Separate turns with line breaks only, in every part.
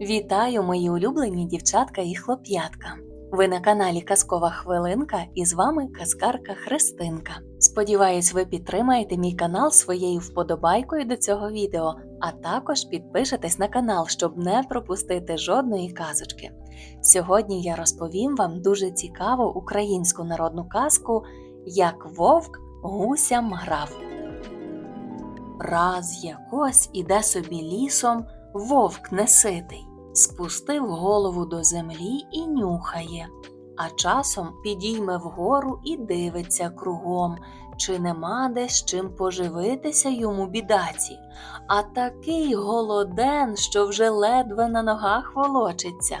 Вітаю, мої улюблені дівчатка і хлоп'ятка. Ви на каналі Казкова Хвилинка і з вами казкарка Христинка. Сподіваюсь, ви підтримаєте мій канал своєю вподобайкою до цього відео, а також підпишетесь на канал, щоб не пропустити жодної казочки. Сьогодні я розповім вам дуже цікаву українську народну казку, як вовк гусям грав. Раз якось іде собі лісом вовк неситий, спустив голову до землі і нюхає, а часом підійме вгору і дивиться кругом, чи нема де з чим поживитися йому бідаці, а такий голоден, що вже ледве на ногах волочиться.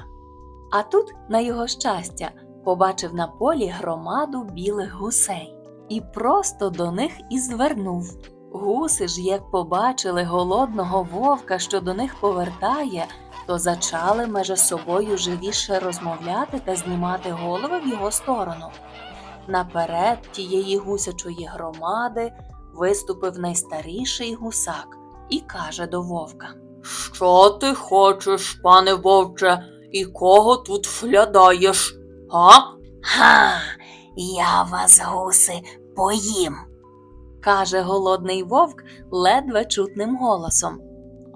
А тут, на його щастя, побачив на полі громаду білих гусей і просто до них і звернув. Гуси ж, як побачили голодного вовка, що до них повертає, то зачали меже собою живіше розмовляти та знімати голови в його сторону. Наперед тієї гусячої громади виступив найстаріший гусак і каже до вовка:
Що ти хочеш, пане вовче, і кого тут вглядаєш? А?
Ха, я вас, гуси, поїм. каже голодний вовк ледве чутним голосом.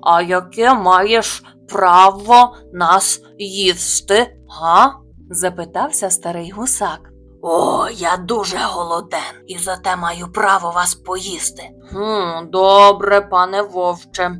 А яке маєш право нас їсти? Га?
запитався старий гусак.
О, я дуже голоден і зате маю право вас поїсти. Хм, добре, пане вовче.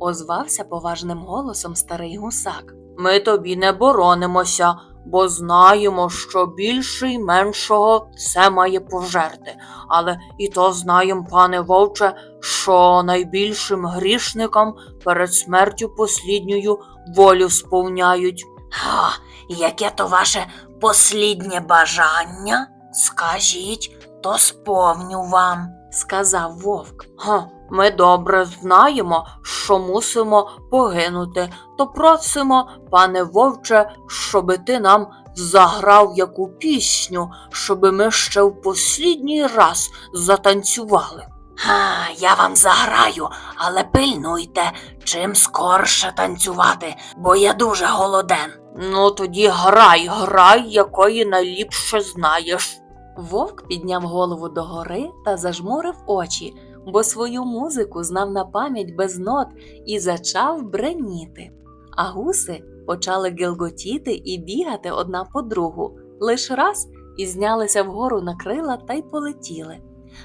озвався поважним голосом старий гусак.
Ми тобі не боронимося, бо знаємо, що більший меншого все має пожерти. Але і то знаємо, пане вовче, що найбільшим грішникам перед смертю послідньою волю сповняють.
А, яке то ваше посліднє бажання? Скажіть, то сповню вам.
сказав вовк.
Га, ми добре знаємо, що мусимо погинути, то просимо, пане вовче, щоби ти нам заграв яку пісню, щоби ми ще в послідній раз затанцювали.
А, я вам заграю, але пильнуйте, чим скорше танцювати, бо я дуже голоден.
Ну тоді грай, грай, якої найліпше знаєш.
Вовк підняв голову догори та зажмурив очі, бо свою музику знав на пам'ять без нот і зачав бреніти. А гуси почали гелготіти і бігати одна по другу, лиш раз і знялися вгору на крила та й полетіли.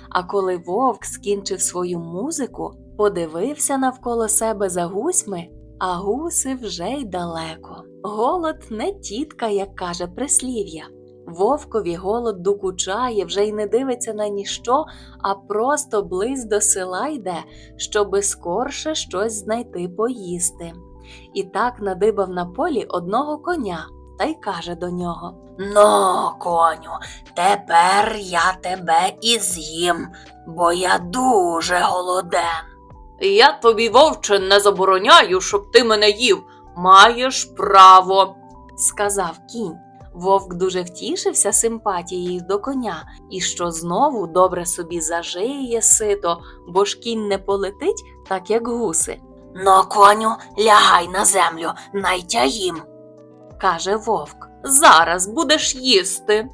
А коли вовк скінчив свою музику, подивився навколо себе за гусьми, а гуси вже й далеко. Голод не тітка, як каже прислів'я. Вовкові голод докучає, вже й не дивиться на ніщо, а просто близь до села йде, щоби скорше щось знайти поїсти. І так надибав на полі одного коня та й каже до нього.
Ну, коню, тепер я тебе і з'їм, бо я дуже голоден.
Я тобі, вовче, не забороняю, щоб ти мене їв. Маєш право.
сказав кінь. Вовк дуже втішився симпатією до коня, і що знову добре собі зажиє сито, бо ж кінь не полетить, так як гуси,
Ну, коню, лягай на землю, найтя їм.
каже вовк,
Зараз будеш їсти.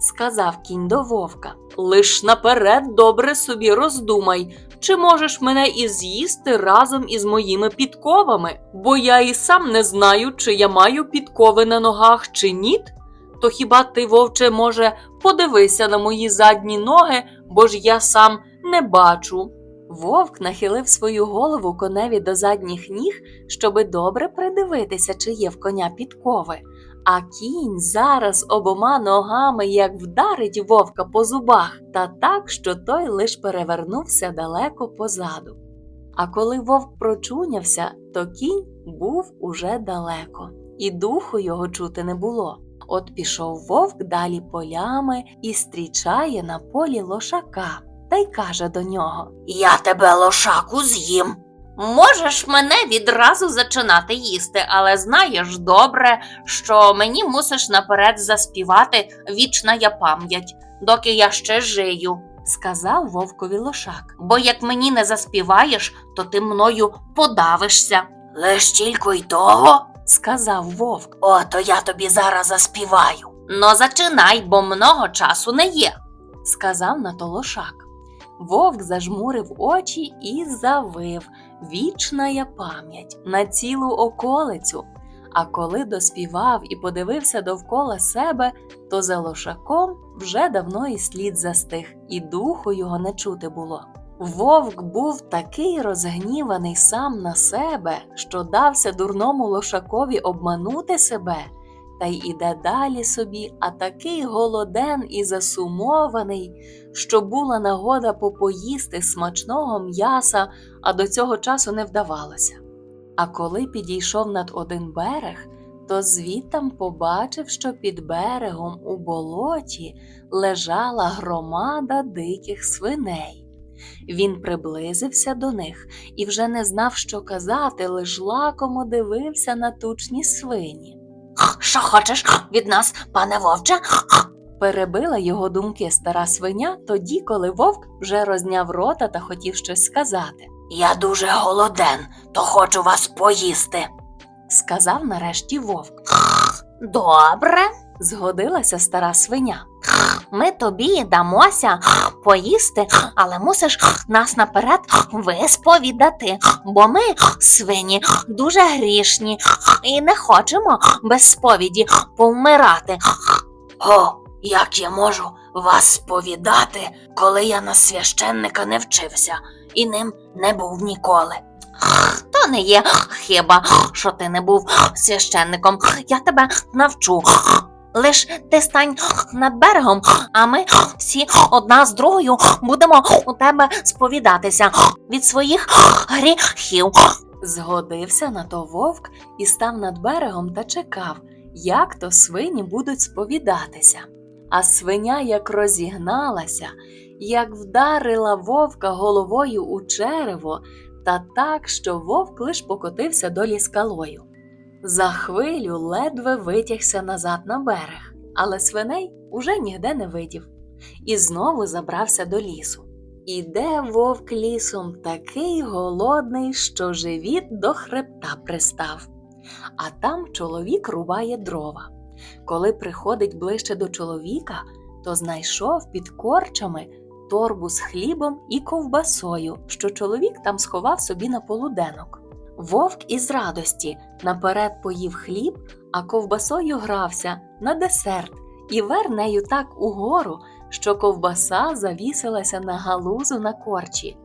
сказав кінь до вовка.
Лиш наперед добре собі роздумай, чи можеш мене і з'їсти разом із моїми підковами, бо я і сам не знаю, чи я маю підкови на ногах чи ні. То хіба ти, вовче, може, подивися на мої задні ноги, бо ж я сам не бачу.
Вовк нахилив свою голову коневі до задніх ніг, щоби добре придивитися, чи є в коня підкови. А кінь зараз обома ногами як вдарить вовка по зубах, та так, що той лиш перевернувся далеко позаду. А коли вовк прочунявся, то кінь був уже далеко, і духу його чути не було. От пішов вовк далі полями і стрічає на полі лошака, та й каже до нього.
Я тебе лошаку з'їм.
Можеш мене відразу зачинати їсти, але знаєш добре, що мені мусиш наперед заспівати вічна я пам'ять, доки я ще жию.
сказав вовкові лошак.
Бо як мені не заспіваєш, то ти мною подавишся.
Лиш тільки й того.
Сказав вовк.
Ото я тобі зараз заспіваю.
Но зачинай, бо много часу не є.
сказав на то лошак. Вовк зажмурив очі і завив вічная пам'ять на цілу околицю. А коли доспівав і подивився довкола себе, то за лошаком вже давно і слід застиг, і духу його не чути було. Вовк був такий розгніваний сам на себе, що дався дурному лошакові обманути себе, та й іде далі собі, а такий голоден і засумований, що була нагода попоїсти смачного м'яса, а до цього часу не вдавалося. А коли підійшов над один берег, то звідтам побачив, що під берегом у болоті лежала громада диких свиней. Він приблизився до них і вже не знав, що казати, лиш лакомо дивився на тучні свині.
Що хочеш від нас, пане вовче?
Перебила його думки стара свиня тоді, коли вовк вже розняв рота та хотів щось сказати.
Я дуже голоден, то хочу вас поїсти.
Сказав нарешті вовк.
Добре,
Згодилася стара свиня.
Ми тобі дамося поїсти, але мусиш нас наперед висповідати, бо ми, свині, дуже грішні і не хочемо без сповіді повмирати. О, як я можу вас сповідати, коли я на священника не вчився і ним не був ніколи. То не є хіба, що ти не був священником. Я тебе навчу. Лиш ти стань над берегом, а ми всі одна з другою будемо у тебе сповідатися від своїх гріхів.
Згодився на то вовк і став над берегом та чекав, як то свині будуть сповідатися. А свиня як розігналася, як вдарила вовка головою у черево, та так, що вовк лиш покотився долі скалою. За хвилю ледве витягся назад на берег, але свиней уже ніде не видів, і знову забрався до лісу. Іде вовк лісом такий голодний, що живіт до хребта пристав. А там чоловік рубає дрова. Коли приходить ближче до чоловіка, то знайшов під корчами торбу з хлібом і ковбасою, що чоловік там сховав собі на полуденок. Вовк із радості наперед поїв хліб, а ковбасою грався на десерт і вер нею так угору, що ковбаса завісилася на галузу на корчі.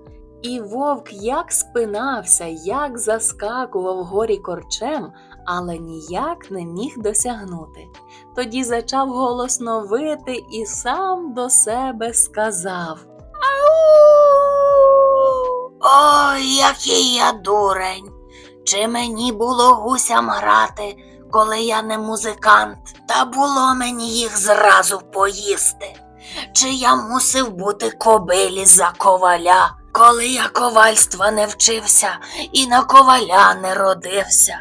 І вовк як спинався, як заскакував горі корчем, але ніяк не міг досягнути. Тоді зачав голосно вити і сам до себе сказав. Ау!
Ой, який я дурень. Чи мені було гусям грати, коли я не музикант, та було мені їх зразу поїсти? Чи я мусив бути кобилі за коваля, коли я ковальства не вчився і на коваля не родився?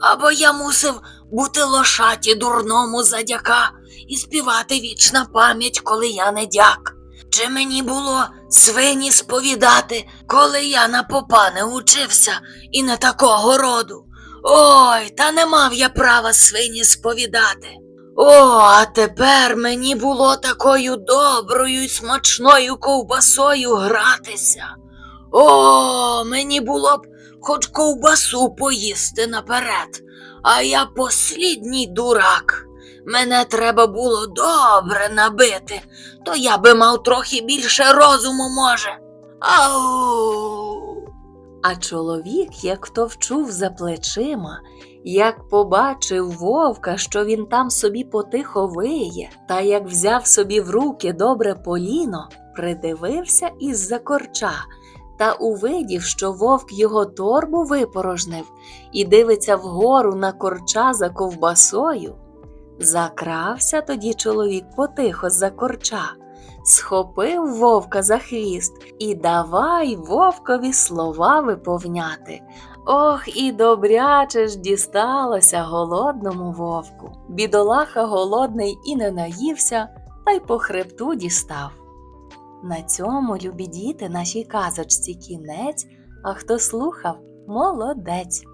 Або я мусив бути лошаті дурному задяка і співати вічна пам'ять, коли я не дяк. Чи мені було свині сповідати, коли я на попа не учився і не такого роду? Ой, та не мав я права свині сповідати. О, а тепер мені було такою доброю й смачною ковбасою гратися. О, мені було б хоч ковбасу поїсти наперед, а я послідній дурак. Мене треба було добре набити, то я би мав трохи більше розуму, може. Ау.
А чоловік, як то вчув за плечима, як побачив вовка, що він там собі потихо виє, та як взяв собі в руки добре поліно, придивився із-за корча та увидів, що вовк його торбу випорожнив і дивиться вгору на корча за ковбасою. Закрався тоді чоловік потихо з-за корча, схопив вовка за хвіст і давай вовкові слова виповняти. Ох, і добряче ж дісталося голодному вовку. Бідолаха голодний і не наївся, та й по хребту дістав. На цьому, любі діти, нашій казочці кінець, а хто слухав, молодець.